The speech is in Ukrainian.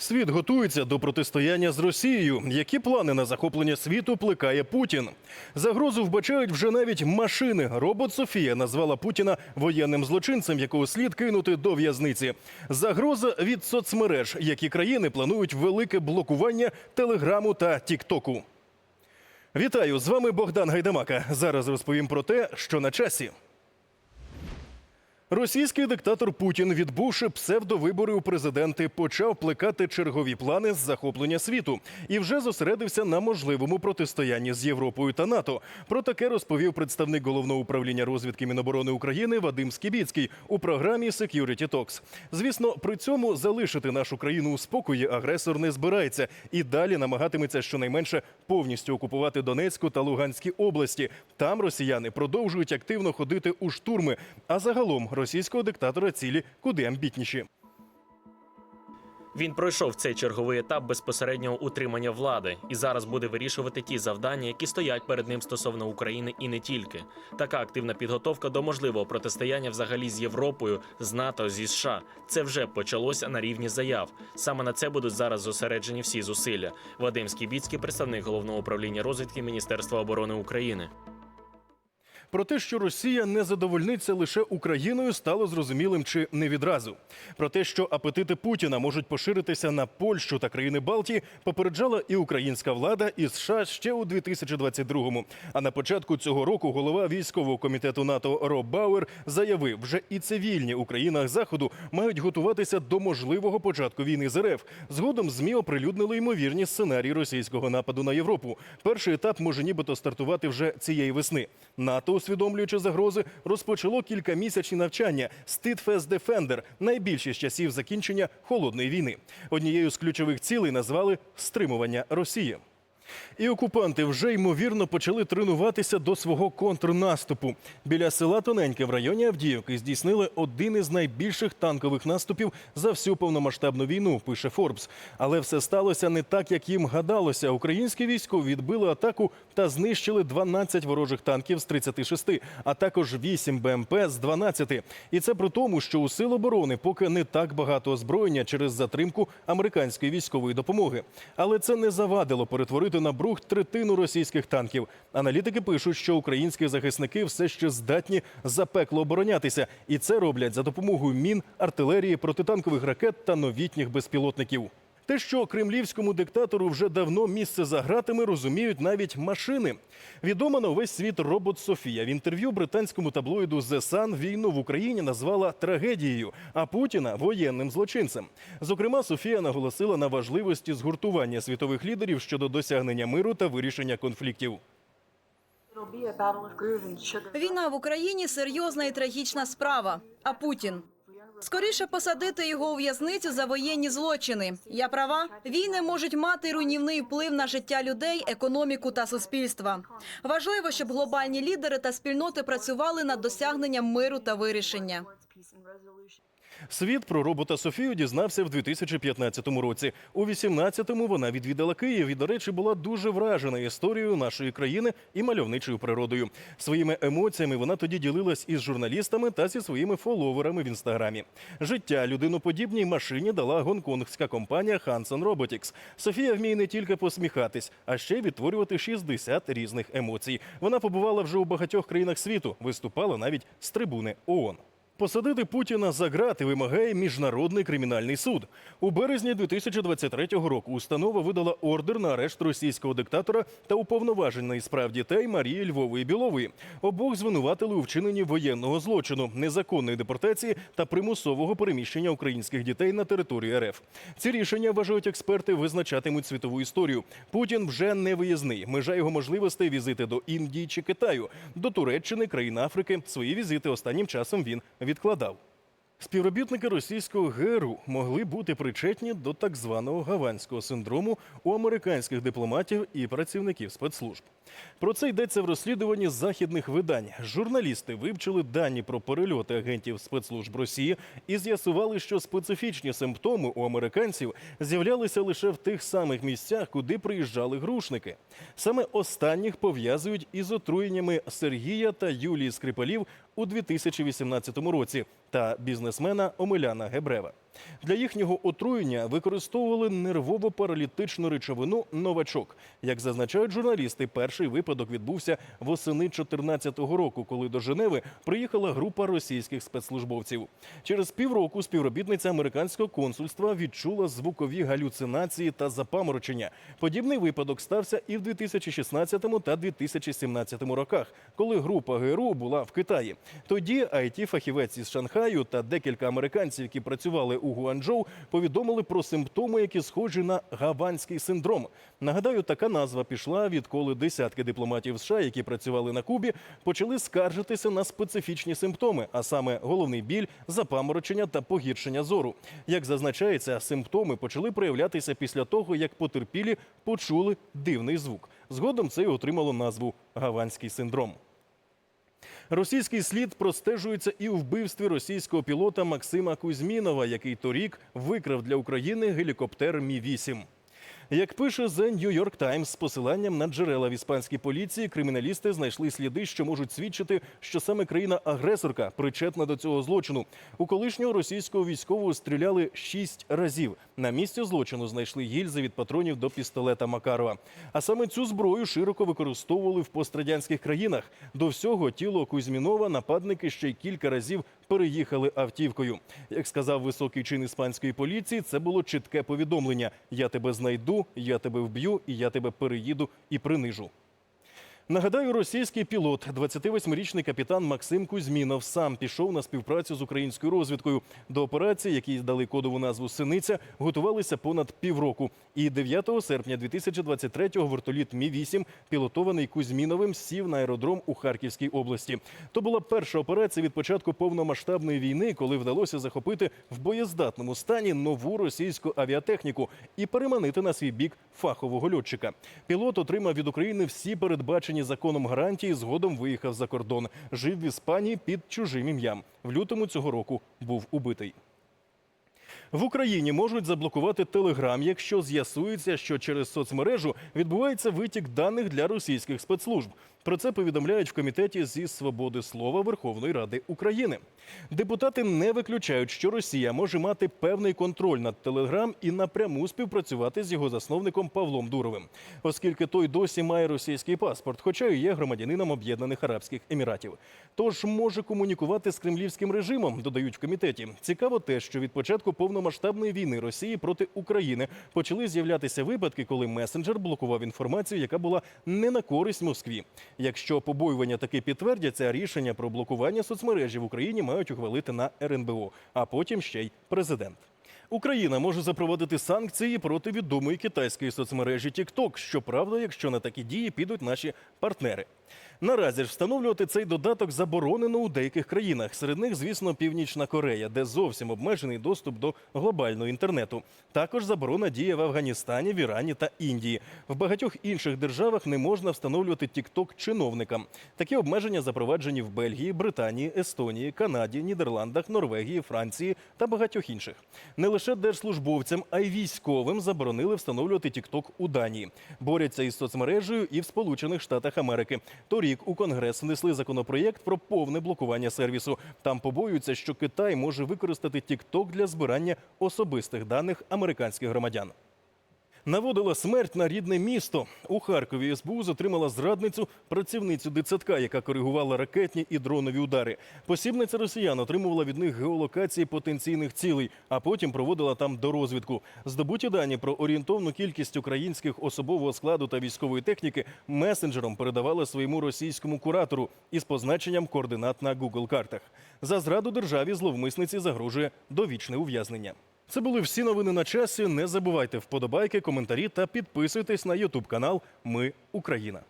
Світ готується до протистояння з Росією. Які плани на захоплення світу плекає Путін? Загрозу вбачають вже навіть машини. Робот Софія назвала Путіна воєнним злочинцем, якого слід кинути до в'язниці. Загроза від соцмереж, які країни планують велике блокування телеграму та Тіктоку. Вітаю з вами Богдан Гайдамака. Зараз розповім про те, що на часі. Російський диктатор Путін, відбувши псевдовибори у президенти, почав плекати чергові плани з захоплення світу і вже зосередився на можливому протистоянні з Європою та НАТО. Про таке розповів представник головного управління розвідки Міноборони України Вадим Скібіцький у програмі Security Talks. Звісно, при цьому залишити нашу країну у спокої агресор не збирається і далі намагатиметься щонайменше повністю окупувати Донецьку та Луганські області. Там росіяни продовжують активно ходити у штурми. А загалом російського диктатора цілі куди амбітніші. Він пройшов цей черговий етап безпосереднього утримання влади і зараз буде вирішувати ті завдання, які стоять перед ним стосовно України і не тільки. Така активна підготовка до можливого протистояння взагалі з Європою, з НАТО, зі США. Це вже почалося на рівні заяв. Саме на це будуть зараз зосереджені всі зусилля. Вадим Скібіцький, представник головного управління розвідки Міністерства оборони України. Про те, що Росія не задовольниться лише Україною, стало зрозумілим чи не відразу. Про те, що апетити Путіна можуть поширитися на Польщу та країни Балтії, попереджала і українська влада, і США ще у 2022-му. А на початку цього року голова військового комітету НАТО Роб Бауер заявив, вже і цивільні у країнах заходу мають готуватися до можливого початку війни з РФ. Згодом змі оприлюднили ймовірні сценарії російського нападу на Європу. Перший етап може нібито стартувати вже цієї весни. НАТО, усвідомлюючи загрози, розпочало кількамісячні навчання Ститфест Дефендер, найбільші з часів закінчення холодної війни. Однією з ключових цілей назвали стримування Росії. І окупанти вже ймовірно почали тренуватися до свого контрнаступу. Біля села Тоненьке в районі Авдіївки здійснили один із найбільших танкових наступів за всю повномасштабну війну. Пише Форбс. Але все сталося не так, як їм гадалося. Українські військові відбили атаку та знищили 12 ворожих танків з 36, а також 8 БМП з 12. І це при тому, що у сил оборони поки не так багато озброєння через затримку американської військової допомоги. Але це не завадило перетворити на брух третину російських танків. Аналітики пишуть, що українські захисники все ще здатні запекло оборонятися, і це роблять за допомогою мін, артилерії, протитанкових ракет та новітніх безпілотників. Те, що кремлівському диктатору вже давно місце за гратами, розуміють навіть машини. Відома на увесь світ робот Софія в інтерв'ю британському таблоїду The Sun війну в Україні назвала трагедією, а Путіна воєнним злочинцем. Зокрема, Софія наголосила на важливості згуртування світових лідерів щодо досягнення миру та вирішення конфліктів. Війна в Україні серйозна і трагічна справа. А Путін скоріше посадити його у в'язницю за воєнні злочини. Я права. Війни можуть мати руйнівний вплив на життя людей, економіку та суспільства. Важливо, щоб глобальні лідери та спільноти працювали над досягненням миру та вирішення. Світ про робота Софію дізнався в 2015 році. У 18-му вона відвідала Київ і, до речі, була дуже вражена історією нашої країни і мальовничою природою. Своїми емоціями вона тоді ділилась із журналістами та зі своїми фоловерами в інстаграмі. Життя людиноподібній машині дала гонконгська компанія Hanson Robotics. Софія вміє не тільки посміхатись, а ще відтворювати 60 різних емоцій. Вона побувала вже у багатьох країнах світу, виступала навіть з трибуни ООН. Посадити Путіна за грати вимагає міжнародний кримінальний суд. У березні 2023 року установа видала ордер на арешт російського диктатора та уповноваженої справ дітей Марії Львової Білової. Обох звинуватили у вчиненні воєнного злочину, незаконної депортації та примусового переміщення українських дітей на територію РФ. Ці рішення вважають експерти, визначатимуть світову історію. Путін вже не виїзний. Межа його можливостей візити до Індії чи Китаю, до Туреччини, країн Африки. Свої візити останнім часом він відкладав. Співробітники російського ГРУ могли бути причетні до так званого гаванського синдрому у американських дипломатів і працівників спецслужб. Про це йдеться в розслідуванні західних видань. Журналісти вивчили дані про перельоти агентів спецслужб Росії і з'ясували, що специфічні симптоми у американців з'являлися лише в тих самих місцях, куди приїжджали грушники. Саме останніх пов'язують із отруєннями Сергія та Юлії Скрипалів у 2018 році та бізнесмена Омеляна Гебрева. Для їхнього отруєння використовували нервово-паралітичну речовину новачок. Як зазначають журналісти, перший випадок відбувся восени 2014 року, коли до Женеви приїхала група російських спецслужбовців. Через півроку співробітниця американського консульства відчула звукові галюцинації та запаморочення. Подібний випадок стався і в 2016 та 2017 роках, коли група ГРУ була в Китаї. Тоді it фахівець із Шанхаю та декілька американців, які працювали у Гуанчжоу, повідомили про симптоми, які схожі на гаванський синдром. Нагадаю, така назва пішла відколи десятки дипломатів США, які працювали на Кубі, почали скаржитися на специфічні симптоми, а саме головний біль, запаморочення та погіршення зору. Як зазначається, симптоми почали проявлятися після того, як потерпілі почули дивний звук. Згодом це й отримало назву гаванський синдром. Російський слід простежується і у вбивстві російського пілота Максима Кузьмінова, який торік викрав для України гелікоптер Мі 8 як пише The New York Times з посиланням на джерела в іспанській поліції, криміналісти знайшли сліди, що можуть свідчити, що саме країна-агресорка причетна до цього злочину. У колишнього російського військового стріляли шість разів. На місці злочину знайшли гільзи від патронів до пістолета Макарова. А саме цю зброю широко використовували в пострадянських країнах. До всього тіло Кузьмінова нападники ще й кілька разів переїхали автівкою. Як сказав високий чин іспанської поліції, це було чітке повідомлення: я тебе знайду, я тебе вб'ю, і я тебе переїду і принижу. Нагадаю, російський пілот, 28-річний капітан Максим Кузьмінов, сам пішов на співпрацю з українською розвідкою. До операції, якій дали кодову назву Синиця, готувалися понад півроку. І 9 серпня 2023-го вертоліт Мі 8 пілотований Кузьміновим, сів на аеродром у Харківській області. То була перша операція від початку повномасштабної війни, коли вдалося захопити в боєздатному стані нову російську авіатехніку і переманити на свій бік фахового льотчика. Пілот отримав від України всі передбачені законом гарантії. Згодом виїхав за кордон. Жив в Іспанії під чужим ім'ям. В лютому цього року був убитий. В Україні можуть заблокувати Телеграм, якщо з'ясується, що через соцмережу відбувається витік даних для російських спецслужб. Про це повідомляють в комітеті зі свободи слова Верховної Ради України. Депутати не виключають, що Росія може мати певний контроль над Телеграм і напряму співпрацювати з його засновником Павлом Дуровим, оскільки той досі має російський паспорт, хоча й є громадянином Об'єднаних Арабських Еміратів. Тож може комунікувати з кремлівським режимом, додають в комітеті. Цікаво те, що від початку повномасштабної війни Росії проти України почали з'являтися випадки, коли месенджер блокував інформацію, яка була не на користь Москві. Якщо побоювання таки підтвердяться, рішення про блокування соцмережі в Україні мають ухвалити на РНБО, а потім ще й президент. Україна може запровадити санкції проти відомої китайської соцмережі TikTok, Щоправда, якщо на такі дії підуть наші партнери. Наразі ж встановлювати цей додаток заборонено у деяких країнах. Серед них, звісно, Північна Корея, де зовсім обмежений доступ до глобального інтернету. Також заборона діє в Афганістані, в Ірані та Індії. В багатьох інших державах не можна встановлювати TikTok чиновникам. Такі обмеження запроваджені в Бельгії, Британії, Естонії, Канаді, Нідерландах, Норвегії, Франції та багатьох інших. Не лише держслужбовцям, а й військовим заборонили встановлювати TikTok у Данії. Борються із соцмережею і в Сполучених Штатах Америки. Торік у Конгрес внесли законопроєкт про повне блокування сервісу. Там побоюються, що Китай може використати TikTok для збирання особистих даних американських громадян. Наводила смерть на рідне місто. У Харкові СБУ затримала зрадницю працівницю дитсадка, яка коригувала ракетні і дронові удари. Посібниця росіян отримувала від них геолокації потенційних цілей, а потім проводила там дорозвідку. Здобуті дані про орієнтовну кількість українських особового складу та військової техніки месенджером передавала своєму російському куратору із позначенням координат на Google картах. За зраду державі зловмисниці загрожує довічне ув'язнення. Це були всі новини на часі. Не забувайте вподобайки, коментарі та підписуйтесь на Ютуб канал Ми Україна.